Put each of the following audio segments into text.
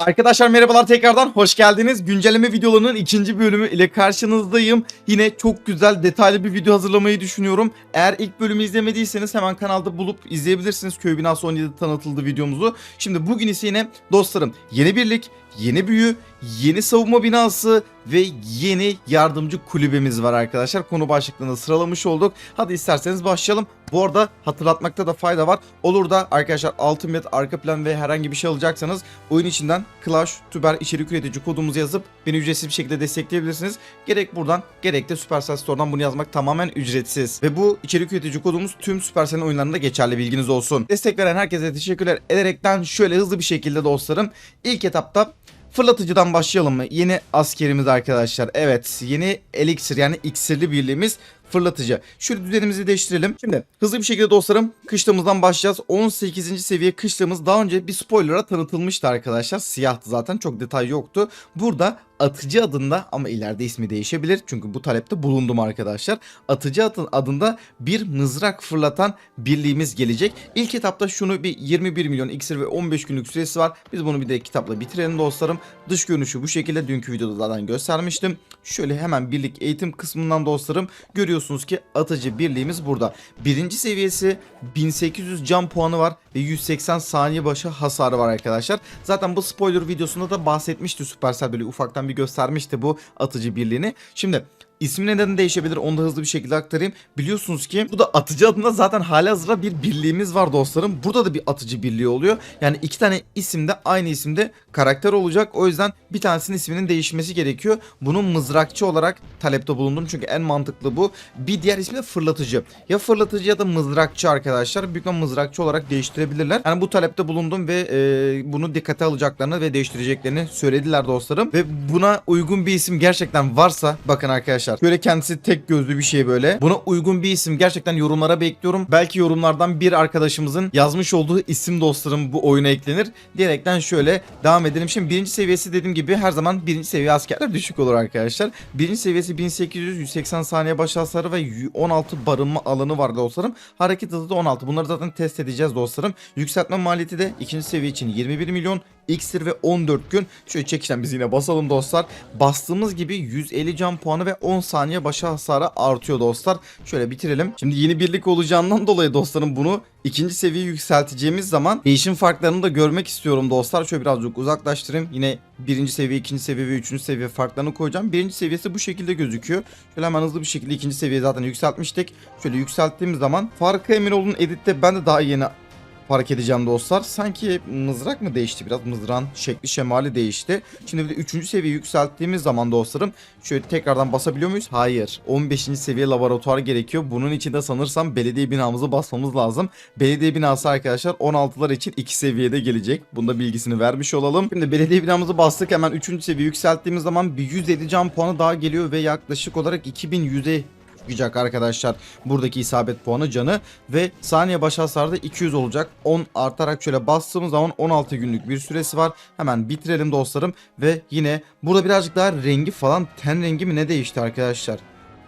Arkadaşlar merhabalar tekrardan hoş geldiniz. Güncelleme videolarının ikinci bölümü ile karşınızdayım. Yine çok güzel detaylı bir video hazırlamayı düşünüyorum. Eğer ilk bölümü izlemediyseniz hemen kanalda bulup izleyebilirsiniz. Köy binası 17'de tanıtıldı videomuzu. Şimdi bugün ise yine dostlarım yeni birlik, yeni büyü, yeni savunma binası ve yeni yardımcı kulübemiz var arkadaşlar. Konu başlıklarını sıralamış olduk. Hadi isterseniz başlayalım. Bu arada hatırlatmakta da fayda var. Olur da arkadaşlar Ultimate, arka plan ve herhangi bir şey alacaksanız oyun içinden Clash, Tuber içerik üretici kodumuzu yazıp beni ücretsiz bir şekilde destekleyebilirsiniz. Gerek buradan gerek de Supercell Store'dan bunu yazmak tamamen ücretsiz. Ve bu içerik üretici kodumuz tüm Supercell'in oyunlarında geçerli bilginiz olsun. Destek veren herkese teşekkürler ederekten şöyle hızlı bir şekilde dostlarım ilk etapta Fırlatıcıdan başlayalım mı? Yeni askerimiz arkadaşlar. Evet yeni eliksir yani iksirli birliğimiz fırlatıcı. Şöyle düzenimizi değiştirelim. Şimdi hızlı bir şekilde dostlarım kışlamızdan başlayacağız. 18. seviye kışlamız daha önce bir spoiler'a tanıtılmıştı arkadaşlar. Siyahtı zaten çok detay yoktu. Burada atıcı adında ama ileride ismi değişebilir. Çünkü bu talepte bulundum arkadaşlar. Atıcı adın- adında bir mızrak fırlatan birliğimiz gelecek. İlk etapta şunu bir 21 milyon iksir ve 15 günlük süresi var. Biz bunu bir de kitapla bitirelim dostlarım. Dış görünüşü bu şekilde dünkü videoda zaten göstermiştim. Şöyle hemen birlik eğitim kısmından dostlarım görüyorsunuz ki atıcı birliğimiz burada. Birinci seviyesi 1800 can puanı var ve 180 saniye başı hasarı var arkadaşlar. Zaten bu spoiler videosunda da bahsetmişti Supercell böyle ufaktan bir göstermişti bu atıcı birliğini. Şimdi İsmi neden değişebilir onu da hızlı bir şekilde aktarayım. Biliyorsunuz ki bu da atıcı adında zaten halihazırda bir birliğimiz var dostlarım. Burada da bir atıcı birliği oluyor. Yani iki tane isimde aynı isimde karakter olacak. O yüzden bir tanesinin isminin değişmesi gerekiyor. Bunun mızrakçı olarak talepte bulundum. Çünkü en mantıklı bu. Bir diğer ismi de fırlatıcı. Ya fırlatıcı ya da mızrakçı arkadaşlar. Büyük mızrakçı olarak değiştirebilirler. Yani bu talepte bulundum ve e, bunu dikkate alacaklarını ve değiştireceklerini söylediler dostlarım. Ve buna uygun bir isim gerçekten varsa bakın arkadaşlar. Böyle kendisi tek gözlü bir şey böyle. Buna uygun bir isim gerçekten yorumlara bekliyorum. Belki yorumlardan bir arkadaşımızın yazmış olduğu isim dostlarım bu oyuna eklenir. Diyerekten şöyle devam edelim. Şimdi birinci seviyesi dediğim gibi her zaman birinci seviye askerler düşük olur arkadaşlar. Birinci seviyesi 1800, 180 saniye baş hasarı ve 16 barınma alanı var dostlarım. Hareket hızı da 16. Bunları zaten test edeceğiz dostlarım. Yükseltme maliyeti de ikinci seviye için 21 milyon. İksir ve 14 gün. Şöyle çekişten biz yine basalım dostlar. Bastığımız gibi 150 can puanı ve 10 saniye başa hasarı artıyor dostlar. Şöyle bitirelim. Şimdi yeni birlik olacağından dolayı dostlarım bunu ikinci seviye yükselteceğimiz zaman değişim farklarını da görmek istiyorum dostlar. Şöyle birazcık uzaklaştırayım. Yine birinci seviye, ikinci seviye ve üçüncü seviye farklarını koyacağım. Birinci seviyesi bu şekilde gözüküyor. Şöyle hemen hızlı bir şekilde ikinci seviye zaten yükseltmiştik. Şöyle yükselttiğimiz zaman farkı emin olun editte ben de daha yeni fark edeceğim dostlar. Sanki mızrak mı değişti biraz? Mızrağın şekli şemali değişti. Şimdi bir de 3. seviye yükselttiğimiz zaman dostlarım şöyle tekrardan basabiliyor muyuz? Hayır. 15. seviye laboratuvar gerekiyor. Bunun için de sanırsam belediye binamızı basmamız lazım. Belediye binası arkadaşlar 16'lar için 2 seviyede gelecek. Bunda bilgisini vermiş olalım. Şimdi belediye binamızı bastık. Hemen 3. seviye yükselttiğimiz zaman bir 150 can puanı daha geliyor ve yaklaşık olarak 2100'e çıkacak arkadaşlar. Buradaki isabet puanı canı. Ve saniye baş hasarda 200 olacak. 10 artarak şöyle bastığımız zaman 16 günlük bir süresi var. Hemen bitirelim dostlarım. Ve yine burada birazcık daha rengi falan ten rengi mi ne değişti arkadaşlar?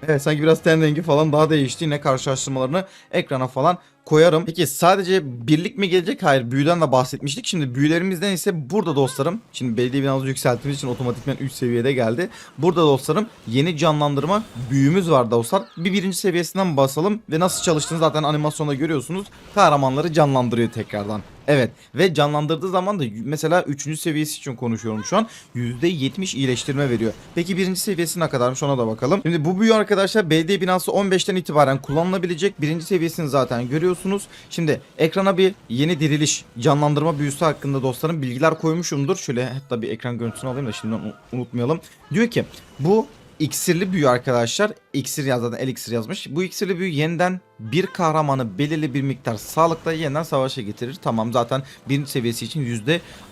Evet sanki biraz ten rengi falan daha değişti. Yine karşılaştırmalarını ekrana falan koyarım. Peki sadece birlik mi gelecek? Hayır büyüden de bahsetmiştik. Şimdi büyülerimizden ise burada dostlarım. Şimdi belediye binamızı yükselttiğimiz için otomatikman 3 seviyede geldi. Burada dostlarım yeni canlandırma büyümüz var dostlar. Bir birinci seviyesinden basalım ve nasıl çalıştığını zaten animasyonda görüyorsunuz. Kahramanları canlandırıyor tekrardan. Evet ve canlandırdığı zaman da mesela 3. seviyesi için konuşuyorum şu an. %70 iyileştirme veriyor. Peki birinci seviyesi ne kadarmış ona da bakalım. Şimdi bu büyü arkadaşlar belediye binası 15'ten itibaren kullanılabilecek. Birinci seviyesini zaten görüyorsunuz. Şimdi ekrana bir yeni diriliş canlandırma büyüsü hakkında dostlarım bilgiler koymuşumdur. Şöyle hatta bir ekran görüntüsünü alayım da şimdiden unutmayalım. Diyor ki bu iksirli büyü arkadaşlar. İksir yaz zaten el iksir yazmış. Bu iksirli büyü yeniden bir kahramanı belirli bir miktar sağlıkla yeniden savaşa getirir. Tamam zaten birinci seviyesi için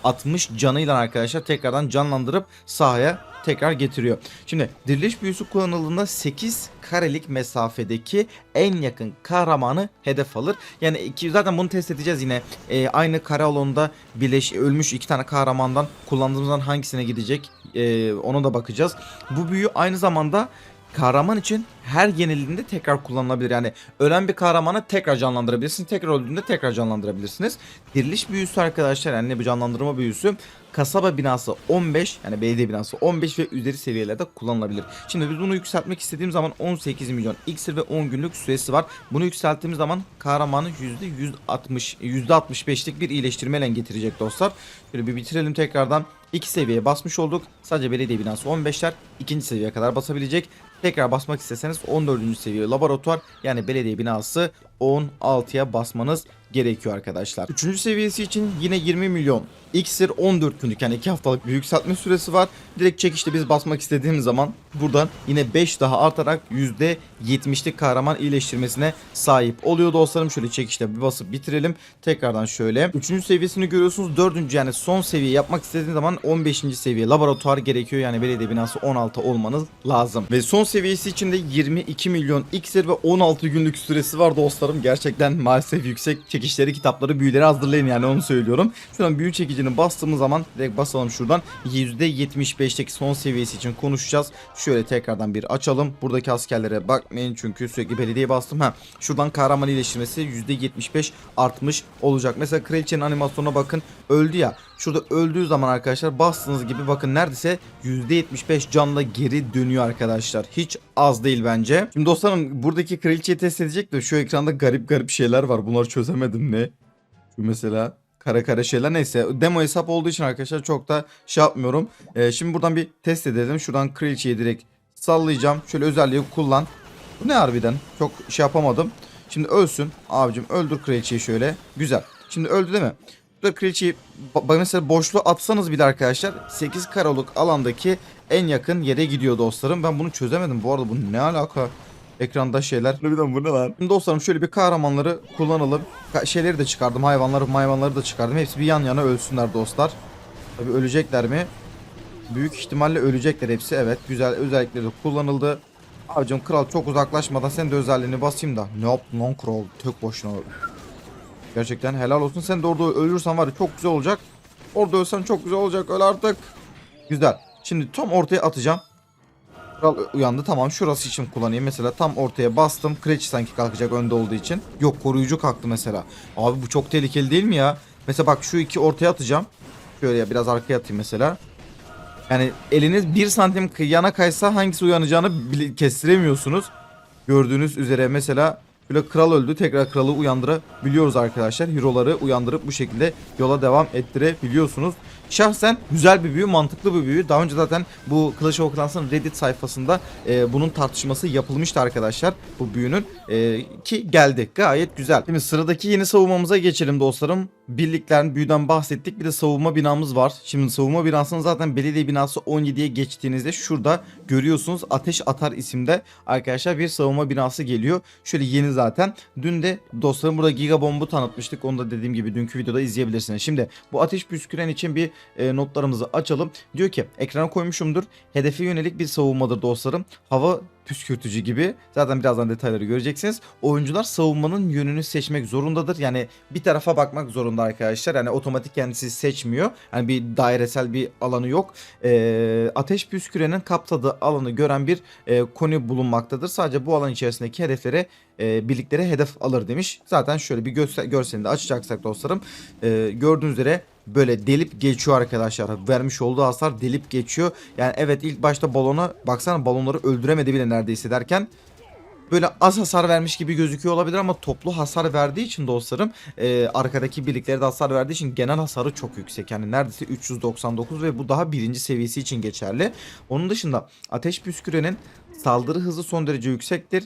%60 canıyla arkadaşlar tekrardan canlandırıp sahaya tekrar getiriyor. Şimdi diriliş büyüsü kullanıldığında 8 karelik mesafedeki en yakın kahramanı hedef alır. Yani iki, zaten bunu test edeceğiz yine. Ee, aynı kare alanında birleş ölmüş iki tane kahramandan kullandığımızdan hangisine gidecek ee, ona da bakacağız. Bu büyü aynı zamanda kahraman için her yenildiğinde tekrar kullanılabilir. Yani ölen bir kahramanı tekrar canlandırabilirsiniz. Tekrar öldüğünde tekrar canlandırabilirsiniz. Diriliş büyüsü arkadaşlar yani bir canlandırma büyüsü kasaba binası 15 yani belediye binası 15 ve üzeri seviyelerde kullanılabilir. Şimdi biz bunu yükseltmek istediğim zaman 18 milyon iksir ve 10 günlük süresi var. Bunu yükselttiğimiz zaman kahramanı %160 %65'lik bir iyileştirmeyle getirecek dostlar. Şöyle bir bitirelim tekrardan. İki seviyeye basmış olduk. Sadece belediye binası 15'ler. ikinci seviyeye kadar basabilecek. Tekrar basmak isteseniz 14. seviye laboratuvar yani belediye binası 16'ya basmanız gerekiyor arkadaşlar. Üçüncü seviyesi için yine 20 milyon. İksir 14 günlük yani 2 haftalık bir yükseltme süresi var. Direkt çekişte biz basmak istediğimiz zaman buradan yine 5 daha artarak %70'lik kahraman iyileştirmesine sahip oluyor dostlarım. Şöyle çekişte bir basıp bitirelim. Tekrardan şöyle. Üçüncü seviyesini görüyorsunuz. Dördüncü yani son seviye yapmak istediğiniz zaman 15. seviye laboratuvar gerekiyor. Yani belediye binası 16 olmanız lazım. Ve son seviyesi için de 22 milyon iksir ve 16 günlük süresi var dostlarım. Gerçekten maalesef yüksek çekişleri, kitapları, büyüleri hazırlayın yani onu söylüyorum. Şuradan büyü çekicini bastığımız zaman direkt basalım şuradan. %75'teki son seviyesi için konuşacağız. Şöyle tekrardan bir açalım. Buradaki askerlere bakmayın çünkü sürekli belediye bastım. Ha, şuradan kahraman iyileştirmesi %75 artmış olacak. Mesela kraliçenin animasyonuna bakın. Öldü ya. Şurada öldüğü zaman arkadaşlar bastığınız gibi bakın neredeyse %75 canla geri dönüyor arkadaşlar. Hiç az değil bence. Şimdi dostlarım buradaki kraliçeyi test edecek de şu ekranda garip garip şeyler var. Bunları çözemedim ne? Şu mesela kara kara şeyler neyse demo hesap olduğu için arkadaşlar çok da şey yapmıyorum. Ee, şimdi buradan bir test edelim. Şuradan kraliçeyi direkt sallayacağım. Şöyle özelliği kullan. Bu ne harbiden? Çok şey yapamadım. Şimdi ölsün. Abicim öldür kraliçeyi şöyle. Güzel. Şimdi öldü değil mi? Burada kraliçeyi mesela boşluğa atsanız bile arkadaşlar 8 karoluk alandaki en yakın yere gidiyor dostlarım. Ben bunu çözemedim. Bu arada bu ne alaka? Ekranda şeyler. Harbiden bu ne lan? Şimdi dostlarım şöyle bir kahramanları kullanalım. Ka- şeyleri de çıkardım. Hayvanları hayvanları da çıkardım. Hepsi bir yan yana ölsünler dostlar. Tabii ölecekler mi? Büyük ihtimalle ölecekler hepsi. Evet güzel özellikleri de kullanıldı. Abicim kral çok uzaklaşmadan sen de özelliğini basayım da. Ne yaptın lan kral? Tek başına. Gerçekten helal olsun. Sen de orada ölürsen var ya çok güzel olacak. Orada ölsen çok güzel olacak. Öl artık. Güzel. Şimdi tam ortaya atacağım. Kral uyandı. Tamam şurası için kullanayım. Mesela tam ortaya bastım. Kraliçe sanki kalkacak önde olduğu için. Yok koruyucu kalktı mesela. Abi bu çok tehlikeli değil mi ya? Mesela bak şu iki ortaya atacağım. Şöyle ya biraz arkaya atayım mesela. Yani eliniz bir santim yana kaysa hangisi uyanacağını kestiremiyorsunuz. Gördüğünüz üzere mesela böyle kral öldü tekrar kralı uyandırabiliyoruz arkadaşlar. Hero'ları uyandırıp bu şekilde yola devam ettirebiliyorsunuz. Şahsen güzel bir büyü, mantıklı bir büyü. Daha önce zaten bu Clash of Clans'ın Reddit sayfasında e, bunun tartışması yapılmıştı arkadaşlar. Bu büyünün e, ki geldi. Gayet güzel. Şimdi sıradaki yeni savunmamıza geçelim dostlarım. Birliklerin büyüden bahsettik. Bir de savunma binamız var. Şimdi savunma binasının zaten belediye binası 17'ye geçtiğinizde şurada görüyorsunuz Ateş Atar isimde arkadaşlar bir savunma binası geliyor. Şöyle yeni zaten. Dün de dostlarım burada Giga Bomb'u tanıtmıştık. Onu da dediğim gibi dünkü videoda izleyebilirsiniz. Şimdi bu ateş püsküren için bir e, notlarımızı açalım. Diyor ki ekrana koymuşumdur. Hedefe yönelik bir savunmadır dostlarım. Hava püskürtücü gibi. Zaten birazdan detayları göreceksiniz. Oyuncular savunmanın yönünü seçmek zorundadır. Yani bir tarafa bakmak zorunda arkadaşlar. Yani otomatik kendisi seçmiyor. Yani bir dairesel bir alanı yok. Ee, ateş püskürenin kapsadığı alanı gören bir e, koni bulunmaktadır. Sadece bu alan içerisindeki hedeflere e, birliklere hedef alır demiş. Zaten şöyle bir göster görselini de açacaksak dostlarım. E, gördüğünüz üzere böyle delip geçiyor arkadaşlar. Vermiş olduğu hasar delip geçiyor. Yani evet ilk başta balona baksana balonları öldüremedi bile neredeyse derken böyle az hasar vermiş gibi gözüküyor olabilir ama toplu hasar verdiği için dostlarım e, arkadaki birliklere de hasar verdiği için genel hasarı çok yüksek. Yani neredeyse 399 ve bu daha birinci seviyesi için geçerli. Onun dışında ateş püskürenin saldırı hızı son derece yüksektir.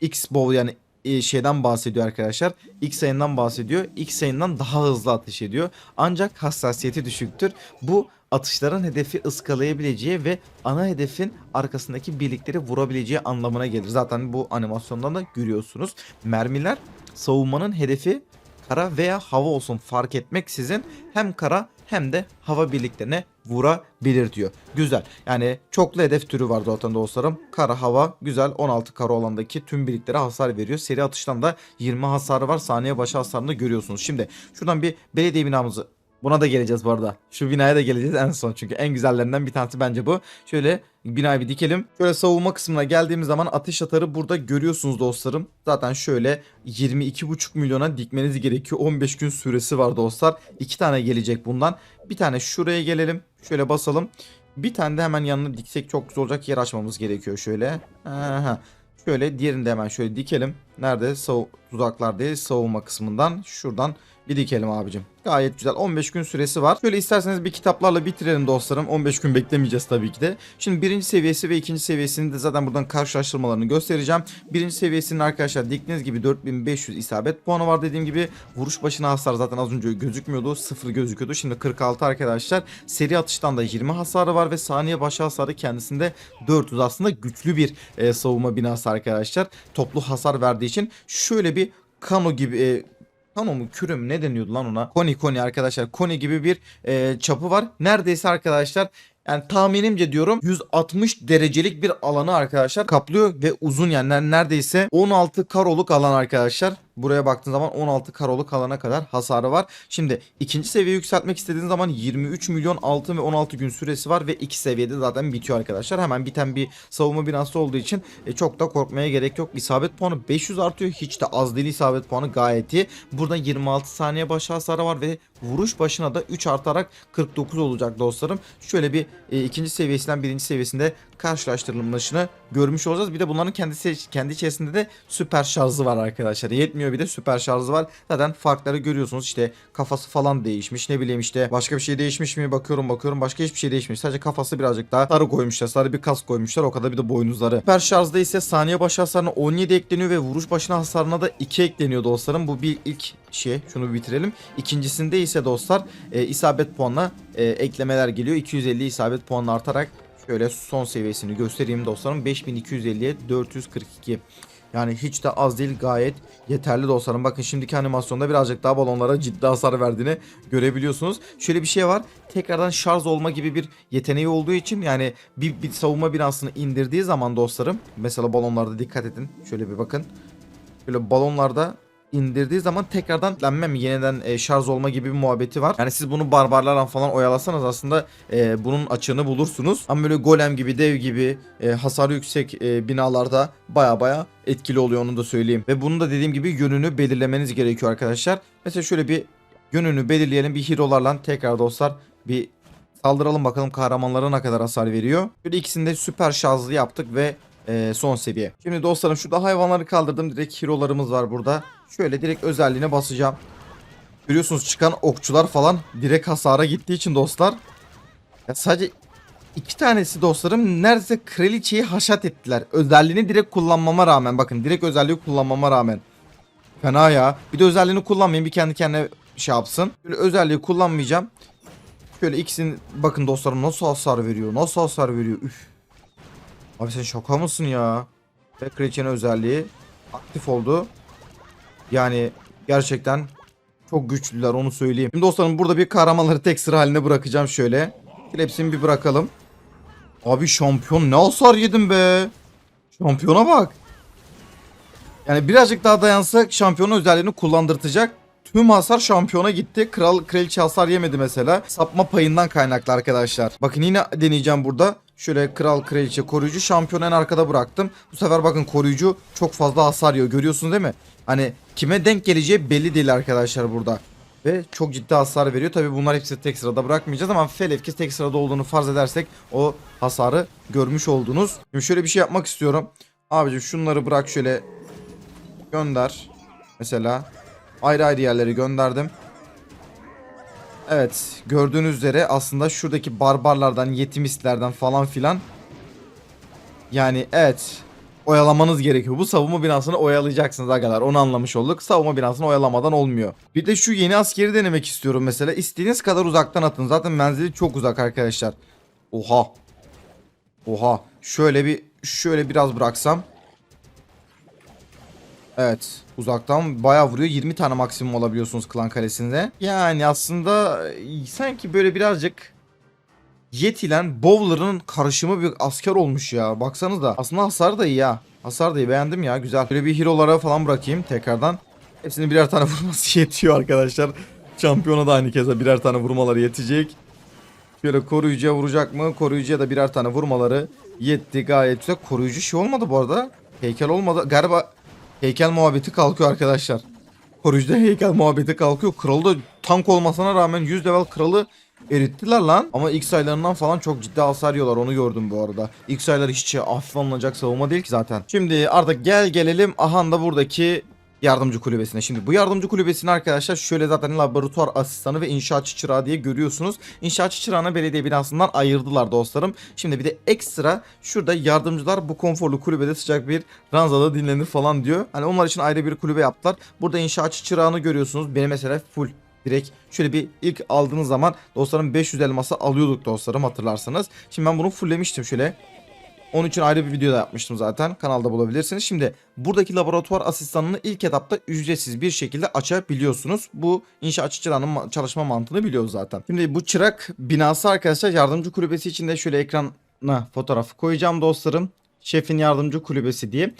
X bow yani şeyden bahsediyor arkadaşlar. X sayından bahsediyor. X sayından daha hızlı ateş ediyor. Ancak hassasiyeti düşüktür. Bu atışların hedefi ıskalayabileceği ve ana hedefin arkasındaki birlikleri vurabileceği anlamına gelir. Zaten bu animasyondan da görüyorsunuz. Mermiler savunmanın hedefi kara veya hava olsun fark etmeksizin hem kara hem de hava birliklerine vurabilir diyor. Güzel. Yani çoklu hedef türü var zaten dostlarım. Kara hava güzel. 16 kara olandaki tüm birliklere hasar veriyor. Seri atıştan da 20 hasarı var. Saniye başı hasarını da görüyorsunuz. Şimdi şuradan bir belediye binamızı Buna da geleceğiz bu arada. Şu binaya da geleceğiz en son çünkü en güzellerinden bir tanesi bence bu. Şöyle binayı bir dikelim. Şöyle savunma kısmına geldiğimiz zaman ateş atarı burada görüyorsunuz dostlarım. Zaten şöyle 22,5 milyona dikmeniz gerekiyor. 15 gün süresi var dostlar. İki tane gelecek bundan. Bir tane şuraya gelelim. Şöyle basalım. Bir tane de hemen yanına diksek çok güzel olacak yer açmamız gerekiyor şöyle. Aha. Şöyle diğerini de hemen şöyle dikelim. Nerede? Sav tuzaklar değil savunma kısmından. Şuradan bir dikelim abicim. Gayet güzel. 15 gün süresi var. Şöyle isterseniz bir kitaplarla bitirelim dostlarım. 15 gün beklemeyeceğiz tabii ki de. Şimdi birinci seviyesi ve ikinci seviyesini de zaten buradan karşılaştırmalarını göstereceğim. Birinci seviyesinin arkadaşlar diktiğiniz gibi 4500 isabet puanı var dediğim gibi. Vuruş başına hasar zaten az önce gözükmüyordu. 0 gözüküyordu. Şimdi 46 arkadaşlar. Seri atıştan da 20 hasarı var ve saniye başı hasarı kendisinde 400. Aslında güçlü bir e, savunma binası arkadaşlar. Toplu hasar verdiği için şöyle bir kano gibi e, Kano mu küre ne deniyordu lan ona? Koni koni arkadaşlar. Koni gibi bir e, çapı var. Neredeyse arkadaşlar yani tahminimce diyorum 160 derecelik bir alanı arkadaşlar kaplıyor ve uzun yani ner- neredeyse 16 karoluk alan arkadaşlar. Buraya baktığın zaman 16 karoluk alana kadar hasarı var. Şimdi ikinci seviye yükseltmek istediğiniz zaman 23 milyon altın ve 16 gün süresi var ve iki seviyede zaten bitiyor arkadaşlar. Hemen biten bir savunma binası olduğu için e, çok da korkmaya gerek yok. İsabet puanı 500 artıyor. Hiç de az değil isabet puanı gayet iyi. Burada 26 saniye başı hasarı var ve vuruş başına da 3 artarak 49 olacak dostlarım. Şöyle bir e, ikinci seviyesinden birinci seviyesinde karşılaştırılmışını görmüş olacağız. Bir de bunların kendisi kendi içerisinde de süper şarjı var arkadaşlar. Yetmiyor bir de süper şarjı var. Zaten farkları görüyorsunuz. İşte kafası falan değişmiş. Ne bileyim işte başka bir şey değişmiş mi bakıyorum bakıyorum. Başka hiçbir şey değişmiş. Sadece kafası birazcık daha sarı koymuşlar. Sarı bir kas koymuşlar. O kadar bir de boynuzları. Süper şarjda ise saniye başı hasarına 17 ekleniyor ve vuruş başına hasarına da 2 ekleniyor dostlarım. Bu bir ilk şey. Şunu bitirelim. İkincisinde ise dostlar e, isabet puanına e, eklemeler geliyor. 250 isabet puanı artarak Şöyle son seviyesini göstereyim dostlarım. 5250'ye 442. Yani hiç de az değil gayet yeterli dostlarım. Bakın şimdiki animasyonda birazcık daha balonlara ciddi hasar verdiğini görebiliyorsunuz. Şöyle bir şey var. Tekrardan şarj olma gibi bir yeteneği olduğu için yani bir, bir savunma binasını indirdiği zaman dostlarım. Mesela balonlarda dikkat edin. Şöyle bir bakın. Böyle balonlarda indirdiği zaman tekrardan lenme mi yeniden e, şarj olma gibi bir muhabbeti var. Yani siz bunu barbarlarla falan oyalasanız aslında e, bunun açığını bulursunuz. Ama böyle golem gibi dev gibi e, hasarı yüksek e, binalarda baya baya etkili oluyor onu da söyleyeyim. Ve bunun da dediğim gibi yönünü belirlemeniz gerekiyor arkadaşlar. Mesela şöyle bir yönünü belirleyelim bir hero'larla tekrar dostlar bir saldıralım bakalım kahramanlara ne kadar hasar veriyor. Böyle ikisini de süper şarjlı yaptık ve e, son seviye. Şimdi dostlarım şurada hayvanları kaldırdım. Direkt hero'larımız var burada. Şöyle direkt özelliğine basacağım. Görüyorsunuz çıkan okçular falan direkt hasara gittiği için dostlar. Ya sadece iki tanesi dostlarım neredeyse kraliçeyi haşat ettiler. Özelliğini direkt kullanmama rağmen. Bakın direkt özelliği kullanmama rağmen. Fena ya. Bir de özelliğini kullanmayayım. Bir kendi kendine şey yapsın. Böyle özelliği kullanmayacağım. Şöyle ikisini bakın dostlarım nasıl hasar veriyor. Nasıl hasar veriyor. Üf. Abi sen şaka mısın ya? Ve kraliçenin özelliği aktif oldu. Yani gerçekten çok güçlüler onu söyleyeyim. Şimdi dostlarım burada bir kahramanları tek sıra haline bırakacağım. Şöyle hepsini bir bırakalım. Abi şampiyon ne hasar yedim be. Şampiyona bak. Yani birazcık daha dayansak şampiyonun özelliğini kullandırtacak. Tüm hasar şampiyona gitti. Kral kraliçe hasar yemedi mesela. Sapma payından kaynaklı arkadaşlar. Bakın yine deneyeceğim burada. Şöyle kral kraliçe koruyucu şampiyonu en arkada bıraktım. Bu sefer bakın koruyucu çok fazla hasar yiyor. Görüyorsunuz değil mi? Hani kime denk geleceği belli değil arkadaşlar burada. Ve çok ciddi hasar veriyor. Tabi bunlar hepsi tek sırada bırakmayacağız ama Felev ki tek sırada olduğunu farz edersek o hasarı görmüş oldunuz. Şimdi şöyle bir şey yapmak istiyorum. Abicim şunları bırak şöyle gönder. Mesela ayrı ayrı yerlere gönderdim. Evet gördüğünüz üzere aslında şuradaki barbarlardan yetimistlerden falan filan yani evet oyalamanız gerekiyor. Bu savunma binasını oyalayacaksınız arkadaşlar. Onu anlamış olduk. Savunma binasını oyalamadan olmuyor. Bir de şu yeni askeri denemek istiyorum mesela. İstediğiniz kadar uzaktan atın. Zaten menzili çok uzak arkadaşlar. Oha. Oha. Şöyle bir şöyle biraz bıraksam. Evet. Uzaktan bayağı vuruyor. 20 tane maksimum alabiliyorsunuz klan kalesinde. Yani aslında e, sanki böyle birazcık Yet ile Bowler'ın karışımı bir asker olmuş ya. Baksanız da. Aslında hasar da iyi ya. Hasar da iyi. Beğendim ya. Güzel. Böyle bir hero'lara falan bırakayım tekrardan. Hepsini birer tane vurması yetiyor arkadaşlar. Şampiyona da aynı keza birer tane vurmaları yetecek. Şöyle koruyucuya vuracak mı? Koruyucuya da birer tane vurmaları yetti gayet güzel. Koruyucu şey olmadı bu arada. Heykel olmadı. Galiba heykel muhabbeti kalkıyor arkadaşlar. Koruyucuda heykel muhabbeti kalkıyor. Kralı da tank olmasına rağmen 100 level kralı erittiler lan. Ama ilk sayılarından falan çok ciddi hasar yiyorlar onu gördüm bu arada. İlk sayılar hiç hafif alınacak savunma değil ki zaten. Şimdi artık gel gelelim Ahan'da buradaki yardımcı kulübesine. Şimdi bu yardımcı kulübesini arkadaşlar şöyle zaten laboratuvar asistanı ve inşaatçı çırağı diye görüyorsunuz. İnşaatçı çırağını belediye binasından ayırdılar dostlarım. Şimdi bir de ekstra şurada yardımcılar bu konforlu kulübede sıcak bir ranzada dinlenir falan diyor. Hani onlar için ayrı bir kulübe yaptılar. Burada inşaatçı çırağını görüyorsunuz. Benim mesela full direkt şöyle bir ilk aldığınız zaman dostlarım 500 elması alıyorduk dostlarım hatırlarsanız. Şimdi ben bunu fulllemiştim şöyle. Onun için ayrı bir video da yapmıştım zaten. Kanalda bulabilirsiniz. Şimdi buradaki laboratuvar asistanını ilk etapta ücretsiz bir şekilde açabiliyorsunuz. Bu inşaatçı çırağının ma- çalışma mantığını biliyoruz zaten. Şimdi bu çırak binası arkadaşlar yardımcı kulübesi içinde şöyle ekrana fotoğrafı koyacağım dostlarım. Şefin yardımcı kulübesi diye.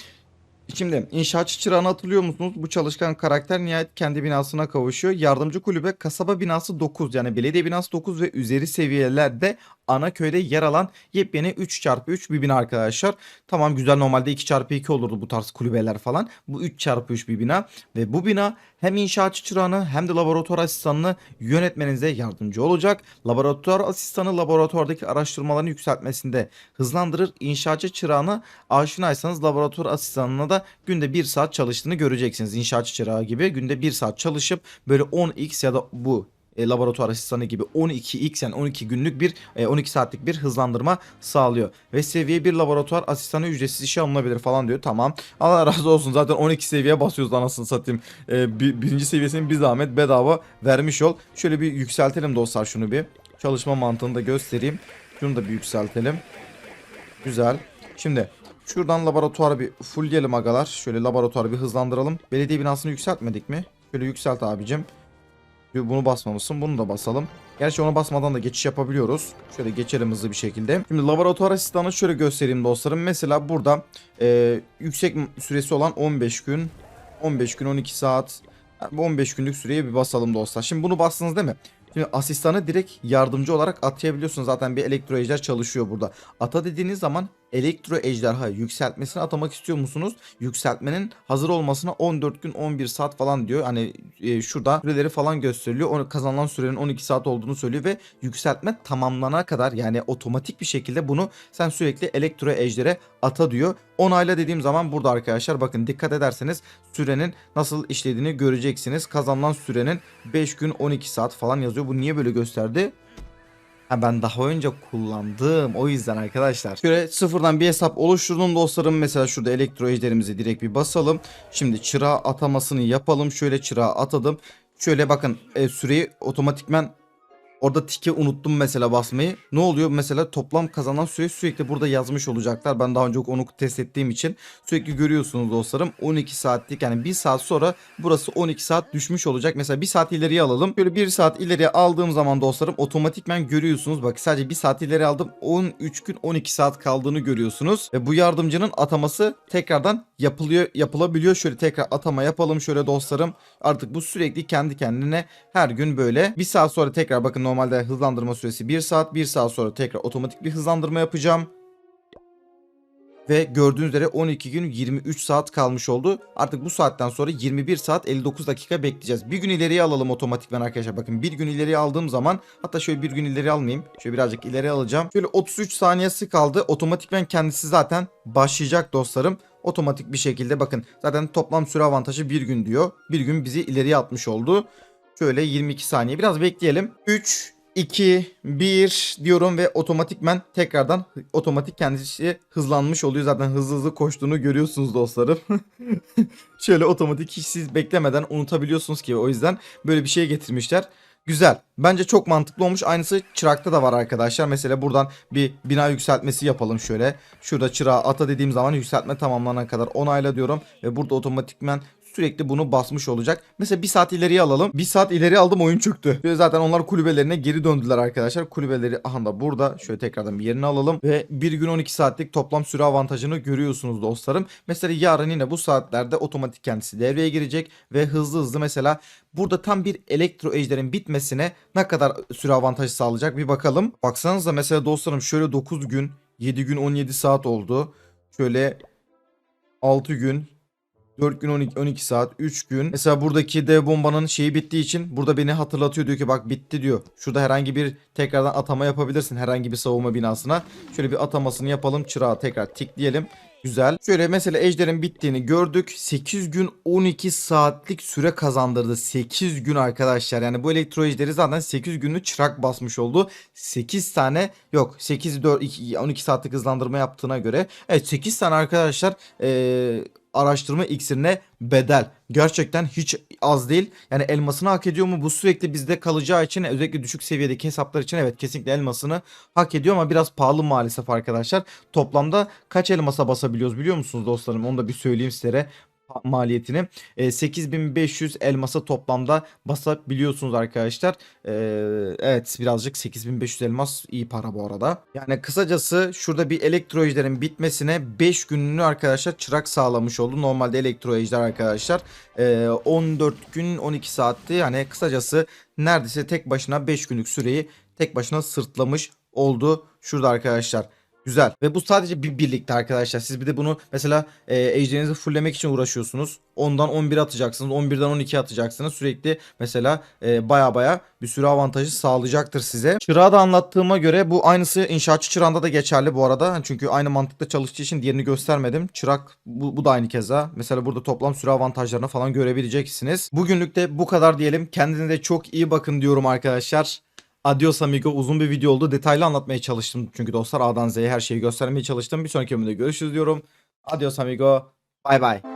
Şimdi inşaatçı çırağını hatırlıyor musunuz? Bu çalışkan karakter nihayet kendi binasına kavuşuyor. Yardımcı kulübe kasaba binası 9 yani belediye binası 9 ve üzeri seviyelerde ana köyde yer alan yepyeni 3x3 bir bina arkadaşlar. Tamam güzel normalde 2x2 olurdu bu tarz kulübeler falan. Bu 3x3 bir bina ve bu bina hem inşaatçı çırağını hem de laboratuvar asistanını yönetmenize yardımcı olacak. Laboratuvar asistanı laboratuvardaki araştırmaların yükseltmesinde hızlandırır. İnşaatçı çırağına aşinaysanız laboratuvar asistanına da günde 1 saat çalıştığını göreceksiniz. İnşaatçı çırağı gibi günde 1 saat çalışıp böyle 10x ya da bu e, laboratuvar asistanı gibi 12x yani 12 günlük bir e, 12 saatlik bir hızlandırma sağlıyor. Ve seviye bir laboratuvar asistanı ücretsiz işe alınabilir falan diyor. Tamam. Allah razı olsun zaten 12 seviyeye basıyoruz anasını satayım. E, bir, birinci seviyesini bir zahmet bedava vermiş ol. Şöyle bir yükseltelim dostlar şunu bir. Çalışma mantığını da göstereyim. Şunu da bir yükseltelim. Güzel. Şimdi şuradan laboratuvarı bir fullleyelim agalar. Şöyle laboratuvarı bir hızlandıralım. Belediye binasını yükseltmedik mi? Şöyle yükselt abicim. Bunu basmamışsın. Bunu da basalım. Gerçi ona basmadan da geçiş yapabiliyoruz. Şöyle geçelim hızlı bir şekilde. Şimdi laboratuvar asistanı şöyle göstereyim dostlarım. Mesela burada e, yüksek süresi olan 15 gün, 15 gün 12 saat. Bu 15 günlük süreye bir basalım dostlar. Şimdi bunu bastınız değil mi? Şimdi asistanı direkt yardımcı olarak atayabiliyorsunuz. Zaten bir elektro çalışıyor burada. Ata dediğiniz zaman elektro ejderha yükseltmesini atamak istiyor musunuz? Yükseltmenin hazır olmasına 14 gün 11 saat falan diyor. Hani e, şurada süreleri falan gösteriliyor. Onu kazanılan sürenin 12 saat olduğunu söylüyor ve yükseltme tamamlanana kadar yani otomatik bir şekilde bunu sen sürekli elektro ejdere ata diyor. Onayla dediğim zaman burada arkadaşlar bakın dikkat ederseniz sürenin nasıl işlediğini göreceksiniz. Kazanılan sürenin 5 gün 12 saat falan yazıyor. Bu niye böyle gösterdi? Ha ben daha önce kullandım. O yüzden arkadaşlar. Şöyle sıfırdan bir hesap oluşturdum dostlarım. Mesela şurada elektro ejderimizi direkt bir basalım. Şimdi çırağı atamasını yapalım. Şöyle çırağı atadım. Şöyle bakın e, süreyi otomatikmen Orada tiki unuttum mesela basmayı. Ne oluyor? Mesela toplam kazanan süreyi sürekli burada yazmış olacaklar. Ben daha önce onu test ettiğim için sürekli görüyorsunuz dostlarım. 12 saatlik yani 1 saat sonra burası 12 saat düşmüş olacak. Mesela 1 saat ileriye alalım. Böyle 1 saat ileriye aldığım zaman dostlarım otomatikmen görüyorsunuz. Bak sadece 1 saat ileri aldım. 13 gün 12 saat kaldığını görüyorsunuz. Ve bu yardımcının ataması tekrardan yapılıyor yapılabiliyor. Şöyle tekrar atama yapalım şöyle dostlarım. Artık bu sürekli kendi kendine her gün böyle. 1 saat sonra tekrar bakın normalde hızlandırma süresi 1 saat. 1 saat sonra tekrar otomatik bir hızlandırma yapacağım. Ve gördüğünüz üzere 12 gün 23 saat kalmış oldu. Artık bu saatten sonra 21 saat 59 dakika bekleyeceğiz. Bir gün ileriye alalım otomatikman arkadaşlar. Bakın bir gün ileriye aldığım zaman hatta şöyle bir gün ileri almayayım. Şöyle birazcık ileri alacağım. Şöyle 33 saniyesi kaldı. Otomatikman kendisi zaten başlayacak dostlarım. Otomatik bir şekilde bakın zaten toplam süre avantajı bir gün diyor. Bir gün bizi ileriye atmış oldu. Şöyle 22 saniye biraz bekleyelim. 3 2 1 diyorum ve otomatikmen tekrardan otomatik kendisi hızlanmış oluyor. Zaten hızlı hızlı koştuğunu görüyorsunuz dostlarım. Şöyle otomatik hiç siz beklemeden unutabiliyorsunuz ki o yüzden böyle bir şey getirmişler. Güzel. Bence çok mantıklı olmuş. Aynısı çırakta da var arkadaşlar. Mesela buradan bir bina yükseltmesi yapalım şöyle. Şurada çırağı ata dediğim zaman yükseltme tamamlanana kadar onayla diyorum. Ve burada otomatikmen sürekli bunu basmış olacak. Mesela bir saat ileriye alalım. Bir saat ileri aldım oyun çöktü. Ve zaten onlar kulübelerine geri döndüler arkadaşlar. Kulübeleri aha da burada. Şöyle tekrardan bir yerini alalım. Ve bir gün 12 saatlik toplam süre avantajını görüyorsunuz dostlarım. Mesela yarın yine bu saatlerde otomatik kendisi devreye girecek. Ve hızlı hızlı mesela burada tam bir elektro ejderin bitmesine ne kadar süre avantajı sağlayacak bir bakalım. Baksanıza mesela dostlarım şöyle 9 gün 7 gün 17 saat oldu. Şöyle 6 gün 4 gün 12, 12 saat 3 gün. Mesela buradaki dev bombanın şeyi bittiği için burada beni hatırlatıyor diyor ki bak bitti diyor. Şurada herhangi bir tekrardan atama yapabilirsin herhangi bir savunma binasına. Şöyle bir atamasını yapalım çırağı tekrar tikleyelim. Güzel. Şöyle mesela ejderin bittiğini gördük. 8 gün 12 saatlik süre kazandırdı. 8 gün arkadaşlar. Yani bu elektro ejderi zaten 8 günlük çırak basmış oldu. 8 tane yok 8 4 2, 12 saatlik hızlandırma yaptığına göre. Evet 8 tane arkadaşlar eee araştırma iksirine bedel. Gerçekten hiç az değil. Yani elmasını hak ediyor mu? Bu sürekli bizde kalacağı için özellikle düşük seviyedeki hesaplar için evet kesinlikle elmasını hak ediyor ama biraz pahalı maalesef arkadaşlar. Toplamda kaç elmasa basabiliyoruz biliyor musunuz dostlarım? Onu da bir söyleyeyim sizlere maliyetini. E, 8500 elmasa toplamda basabiliyorsunuz arkadaşlar. E, evet birazcık 8500 elmas iyi para bu arada. Yani kısacası şurada bir elektro bitmesine 5 gününü arkadaşlar çırak sağlamış oldu. Normalde elektro arkadaşlar e, 14 gün 12 saatti. Yani kısacası neredeyse tek başına 5 günlük süreyi tek başına sırtlamış oldu. Şurada arkadaşlar. Güzel. Ve bu sadece bir birlikte arkadaşlar. Siz bir de bunu mesela e, ejderinizi fulllemek için uğraşıyorsunuz. Ondan 11 atacaksınız. 11'den 12 atacaksınız. Sürekli mesela e, baya baya bir sürü avantajı sağlayacaktır size. Çırağı da anlattığıma göre bu aynısı inşaatçı çırağında da geçerli bu arada. Çünkü aynı mantıkta çalıştığı için diğerini göstermedim. Çırak bu, bu da aynı keza. Mesela burada toplam süre avantajlarını falan görebileceksiniz. Bugünlük de bu kadar diyelim. Kendinize çok iyi bakın diyorum arkadaşlar. Adios amigo uzun bir video oldu. Detaylı anlatmaya çalıştım çünkü dostlar A'dan Z'ye her şeyi göstermeye çalıştım. Bir sonraki bölümde görüşürüz diyorum. Adios amigo. Bay bay.